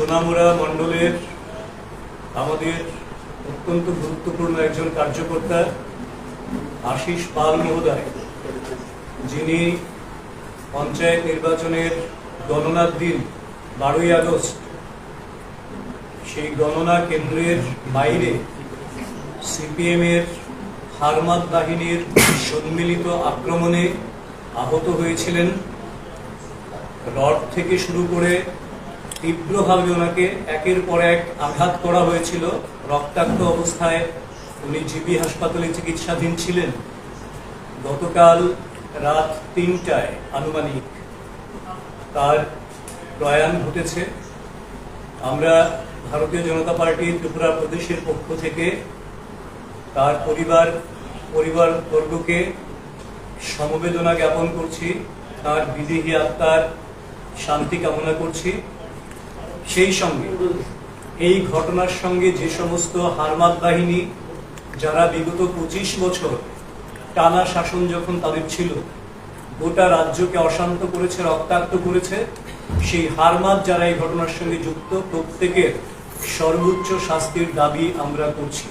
সোনামুড়া মণ্ডলের আমাদের অত্যন্ত গুরুত্বপূর্ণ একজন কার্যকর্তা আশিস পাল মহোদয়, যিনি পঞ্চায়েত নির্বাচনের গণনার দিন বারোই আগস্ট সেই গণনা কেন্দ্রের বাইরে সিপিএম এর হারমাত বাহিনীর সম্মিলিত আক্রমণে আহত হয়েছিলেন। রড থেকে শুরু করে তীব্রভাবে ওনাকে একের পর এক আঘাত করা হয়েছিল। রক্তাক্ত অবস্থায় উনি জিবি হাসপাতালে চিকিৎসাধীন ছিলেন। গতকাল রাত তিনটায় আনুমানিক তার প্রয়াণ ঘটেছে। আমরা ভারতীয় জনতা পার্টি ত্রিপুরা প্রদেশের পক্ষ থেকে তার পরিবার পরিবার বর্গকে সমবেদনা জ্ঞাপন করছি। তার বিদেহী আত্মার শান্তি কামনা করছি। সেই সঙ্গে এই ঘটনার সঙ্গে যে সমস্ত হারমাত বাহিনী, যারা বিগত পঁচিশ বছর টানা শাসন যখন তাদের ছিল, গোটা রাজ্যকে অশান্ত করেছে, রক্তাক্ত করেছে, সেই হারমাত যারা এই ঘটনার সঙ্গে যুক্ত, প্রত্যেকের সর্বোচ্চ শাস্তির দাবি আমরা করছি।